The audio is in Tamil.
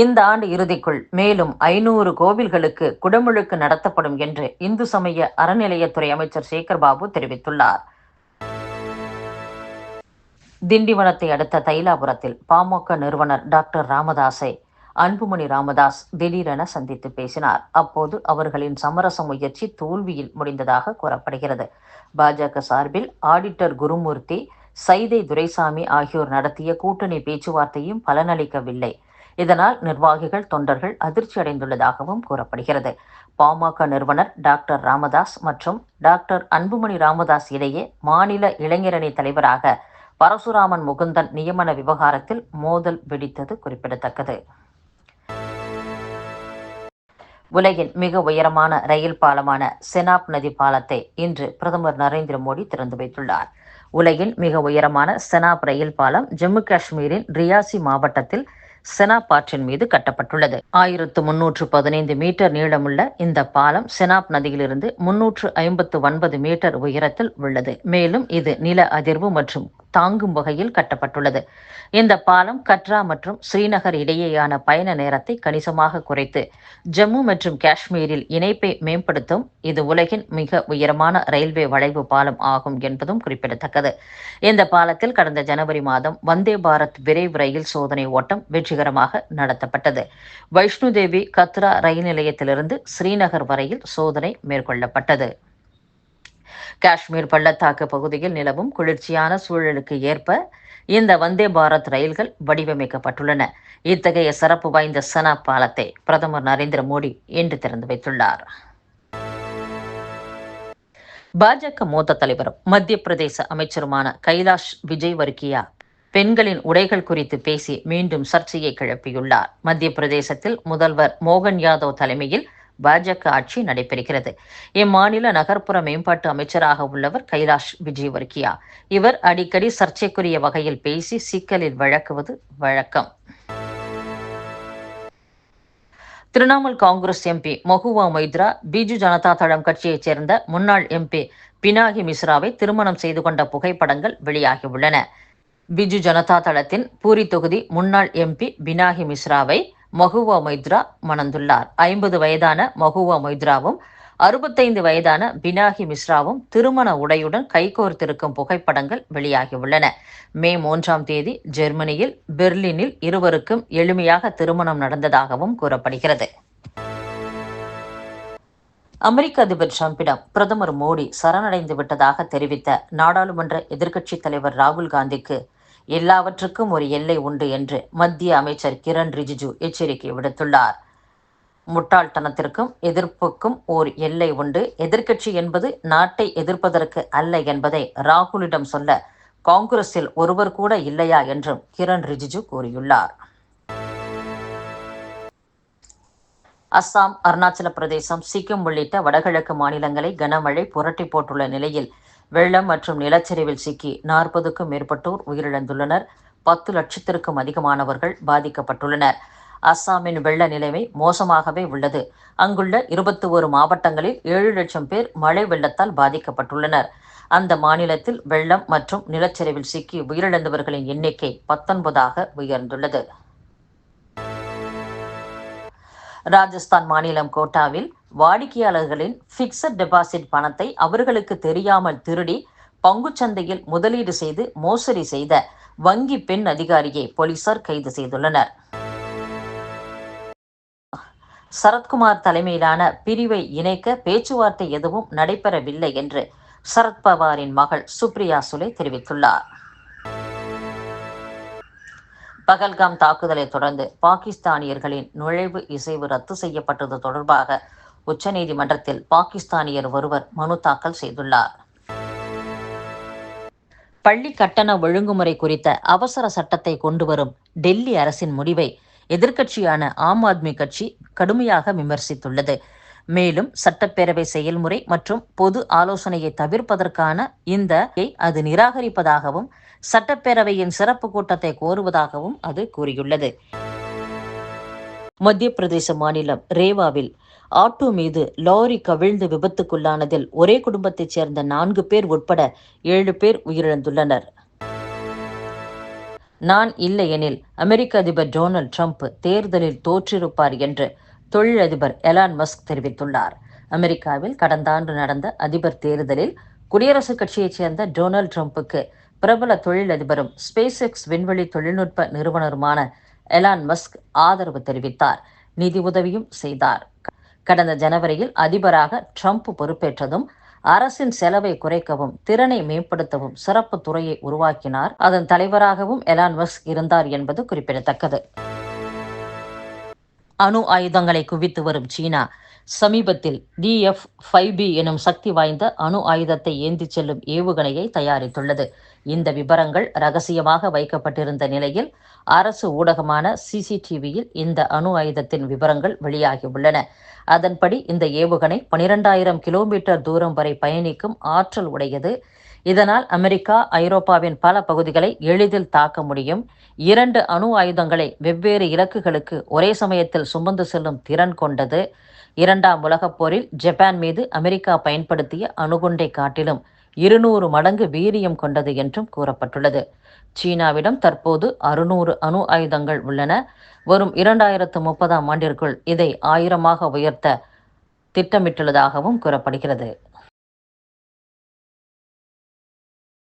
இந்த ஆண்டு இறுதிக்குள் மேலும் ஐநூறு கோவில்களுக்கு குடமுழுக்கு நடத்தப்படும் என்று இந்து சமய அறநிலையத்துறை அமைச்சர் சேகர் பாபு தெரிவித்துள்ளார். திண்டிவனத்தை அடுத்த தைலாபுரத்தில் பாமக நிறுவனர் டாக்டர் ராமதாஸை அன்புமணி ராமதாஸ் திடீரென சந்தித்து பேசினார். அப்போது அவர்களின் சமரச முயற்சி தோல்வியில் முடிந்ததாக கூறப்படுகிறது. பாஜக சார்பில் ஆடிட்டர் குருமூர்த்தி சைதை துரைசாமி ஆகியோர் நடத்திய கூட்டணி பேச்சுவார்த்தையும் பலனளிக்கவில்லை. இதனால் நிர்வாகிகள் தொண்டர்கள் அதிர்ச்சி அடைந்துள்ளதாகவும் கூறப்படுகிறது. பாமக நிறுவனர் டாக்டர் ராமதாஸ் மற்றும் டாக்டர் அன்புமணி ராமதாஸ் இடையே மாநில இளைஞரணி தலைவராக பரசுராமன் முகுந்தன் நியமன விவகாரத்தில் மோதல் வெடித்தது குறிப்பிடத்தக்கது. உலகின் மிக உயரமான ரயில் பாலமான செனாப் நதி பாலத்தை இன்று பிரதமர் நரேந்திர மோடி திறந்து வைத்துள்ளார். உலகின் மிக உயரமான செனாப் ரயில் பாலம் ஜம்மு காஷ்மீரின் ரியாசி மாவட்டத்தில் செனாப் ஆற்றின் மீது கட்டப்பட்டுள்ளது. ஆயிரத்து முன்னூற்று பதினைந்து மீட்டர் நீளமுள்ள இந்த பாலம் செனாப் நதியிலிருந்து முன்னூற்று ஐம்பத்து ஒன்பது மீட்டர் உயரத்தில் உள்ளது. மேலும் இது நில அதிர்வு மற்றும் தாங்கும் வகையில் கட்டப்பட்டுள்ளது. இந்த பாலம் கட்ரா மற்றும் ஸ்ரீநகர் இடையேயான பயண நேரத்தை கணிசமாக குறைத்து ஜம்மு மற்றும் காஷ்மீரில் இணைப்பை மேம்படுத்தும் இது உலகின் மிக உயரமான ரயில்வே வளைவு பாலம் ஆகும் என்பதும் குறிப்பிடத்தக்கது. இந்த பாலத்தில் கடந்த ஜனவரி மாதம் வந்தே பாரத் விரைவு ரயில் சோதனை ஓட்டம் வெற்றிகரமாக நடத்தப்பட்டது. வைஷ்ணு தேவி கத்ரா ரயில் நிலையத்திலிருந்து ஸ்ரீநகர் வரையில் சோதனை மேற்கொள்ளப்பட்டது. காஷ்மீர் பள்ளத்தாக்கு பகுதியில் நிலவும் குளிர்ச்சியான சூழலுக்கு ஏற்ப இந்த வந்தே பாரத் ரயில்கள் வடிவமைக்கப்பட்டுள்ளன. இத்தகைய சிறப்பு வாய்ந்த சனா பாலத்தை பிரதமர் நரேந்திர மோடி இன்று திறந்து வைத்துள்ளார். பாஜக மூத்த தலைவரும் மத்திய பிரதேச அமைச்சருமான கைலாஷ் விஜய் வர்கியா பெண்களின் உடைகள் குறித்து பேசி மீண்டும் சர்ச்சையை கிளப்பியுள்ளார். மத்திய பிரதேசத்தில் முதல்வர் மோகன் யாதவ் தலைமையில் பாஜக ஆட்சி நடைபெறுகிறது. இம்மாநில நகர்ப்புற மேம்பாட்டு அமைச்சராக உள்ளவர் கைலாஷ் விஜய் வர்கியா இவர் அடிக்கடி சர்ச்சைக்குரிய வகையில் பேசி சிக்கலில் வழக்குவது வழக்கம். திரிணாமுல் காங்கிரஸ் எம்பி மகுவா மொய்த்ரா பிஜு ஜனதா தளம் கட்சியைச் சேர்ந்த முன்னாள் எம்பி பினாகி மிஸ்ராவை திருமணம் செய்து கொண்ட புகைப்படங்கள் வெளியாகியுள்ளன. பிஜு ஜனதா தளத்தின் பூரி தொகுதி முன்னாள் எம்பி பினாகி மிஸ்ராவை மகுவா மொய்த்ரா மணந்துள்ளார். ஐம்பது வயதான மகுவா மொய்த்ராவும் அறுபத்தைந்து வயதான பினாகி மிஸ்ராவும் திருமண உடையுடன் கைகோர்த்திருக்கும் புகைப்படங்கள் வெளியாகியுள்ளன. மே மூன்றாம் தேதி ஜெர்மனியில் பெர்லினில் இருவருக்கும் எளிமையாக திருமணம் நடந்ததாகவும் கூறப்படுகிறது. அமெரிக்க அதிபர் டிரம்பிடம் பிரதமர் மோடி சரணடைந்து விட்டதாக தெரிவித்த நாடாளுமன்ற எதிர்க்கட்சித் தலைவர் ராகுல் காந்திக்கு எல்லாவற்றுக்கும் ஒரு எல்லை உண்டு என்று மத்திய அமைச்சர் கிரண் ரிஜிஜு எச்சரிக்கை விடுத்துள்ளார். முட்டாள்தனத்திற்கும் எதிர்ப்புக்கும் ஓர் எல்லை உண்டு. எதிர்க்கட்சி என்பது நாட்டை எதிர்ப்பதற்கு அல்ல என்பதை ராகுலிடம் சொல்ல காங்கிரஸில் ஒருவர் கூட இல்லையா என்றும் கிரண் ரிஜிஜு கூறியுள்ளார். அஸ்ஸாம் அருணாச்சல பிரதேசம் சிக்கிம் உள்ளிட்ட வடகிழக்கு மாநிலங்களை கனமழை புரட்டி போட்டுள்ள நிலையில் வெள்ளம் மற்றும் நிலச்சரிவில் சிக்கி நாற்பதுக்கும் மேற்பட்டோர் உயிரிழந்துள்ளனர். பத்து லட்சத்திற்கும் அதிகமானவர்கள் பாதிக்கப்பட்டுள்ளனர். அஸ்ஸாமின் வெள்ள நிலைமை மோசமாகவே உள்ளது. அங்குள்ள இருபத்தி ஒரு மாவட்டங்களில் ஏழு லட்சம் பேர் மழை வெள்ளத்தால் பாதிக்கப்பட்டுள்ளனர். அந்த மாநிலத்தில் வெள்ளம் மற்றும் நிலச்சரிவில் சிக்கி உயிரிழந்தவர்களின் எண்ணிக்கை பத்தொன்பதாக உயர்ந்துள்ளது. ராஜஸ்தான் மாநிலம் கோட்டாவில் வாடிக்கையாளர்களின் பிக்சட் டெபாசிட் பணத்தை அவர்களுக்கு தெரியாமல் திருடி பங்குச்சந்தையில் முதலீடு செய்து மோசடி செய்த வங்கி பெண் அதிகாரியை போலீசார் கைது செய்துள்ளனர். சரத்குமார் தலைமையிலான பிரிவை இணைக்க பேச்சுவார்த்தை எதுவும் நடைபெறவில்லை என்று சரத்பவாரின் மகள் சுப்ரியா சுலே தெரிவித்துள்ளார். பகல்காம் தாக்குதலை தொடர்ந்து பாகிஸ்தானியர்களின் நுழைவு இசைவு ரத்து செய்யப்பட்டது தொடர்பாக உச்சநீதிமன்றத்தில் பாகிஸ்தானியர் ஒருவர் மனு தாக்கல் செய்துள்ளார். பள்ளி கட்டண ஒழுங்குமுறை குறித்த அவசர சட்டத்தை கொண்டு வரும் டெல்லி அரசின் முடிவை எதிர்க்கட்சியான ஆம் ஆத்மி கட்சி கடுமையாக விமர்சித்துள்ளது. மேலும் சட்டப்பேரவை செயல்முறை மற்றும் பொது ஆலோசனையை தவிர்ப்பதற்கான இந்த அது நிராகரிப்பதாகவும் சட்டப்பேரவையின் சிறப்பு கூட்டத்தை கோருவதாகவும் அது கூறியுள்ளது. மத்திய பிரதேச மாநிலம் ரேவாவில் ஆட்டோ மீது லாரி கவிழ்ந்து விபத்துக்குள்ளானதில் ஒரே குடும்பத்தைச் சேர்ந்த நான்கு பேர் உட்பட ஏழு பேர் உயிரிழந்துள்ளனர். நான் இல்லையெனில் அமெரிக்க அதிபர் டொனால்ட் ட்ரம்ப் தேர்தலில் தோற்றிருப்பார் என்று தொழிலதிபர் எலான் மஸ்க் தெரிவித்துள்ளார். அமெரிக்காவில் கடந்த ஆண்டு நடந்த அதிபர் தேர்தலில் குடியரசுக் கட்சியைச் சேர்ந்த டொனால்ட் ட்ரம்ப்புக்கு பிரபல தொழிலதிபரும் ஸ்பேஸ் எக்ஸ் விண்வெளி தொழில்நுட்ப நிறுவனருமான எலான் மஸ்க் ஆதரவு தெரிவித்தார். நிதி உதவியும் செய்தார். கடந்த ஜனவரியில் அதிபராக ட்ரம்ப் பொறுப்பேற்றதும் அரசின் செலவை குறைக்கவும் திறனை மேம்படுத்தவும் சிறப்பு துறையை உருவாக்கினார். அதன் தலைவராகவும் எலான் மஸ்க் இருந்தார் என்பது குறிப்பிடத்தக்கது. அணு ஆயுதங்களை குவித்து வரும் சீனா சமீபத்தில் டிஎஃப் ஃபைவ் பி எனும் சக்தி வாய்ந்த அணு ஆயுதத்தை ஏந்திச் செல்லும் ஏவுகணையை தயாரித்துள்ளது. இந்த விபரங்கள் ரகசியமாக வைக்கப்பட்டிருந்த நிலையில் அரசு ஊடகமான சிசிடிவியில் இந்த அணு ஆயுதத்தின் விவரங்கள் வெளியாகியுள்ளன. அதன்படி இந்த ஏவுகணை பனிரெண்டாயிரம் கிலோமீட்டர் தூரம் வரை பயணிக்கும் ஆற்றல் உடையது. இதனால் அமெரிக்கா ஐரோப்பாவின் பல பகுதிகளை எளிதில் தாக்க முடியும். இரண்டு அணு ஆயுதங்களை வெவ்வேறு இலக்குகளுக்கு ஒரே சமயத்தில் சுமந்து செல்லும் திறன் கொண்டது. இரண்டாம் உலகப் போரில் ஜப்பான் மீது அமெரிக்கா பயன்படுத்திய அணுகுண்டை காட்டிலும் இருநூறு மடங்கு வீரியம் கொண்டது என்றும் கூறப்பட்டுள்ளது. சீனாவிடம் தற்போது அறுநூறு அணு ஆயுதங்கள் உள்ளன. வரும் இரண்டாயிரத்து முப்பதாம் ஆண்டிற்குள் இதை ஆயிரமாக உயர்த்த திட்டமிட்டுள்ளதாகவும் கூறப்படுகிறது.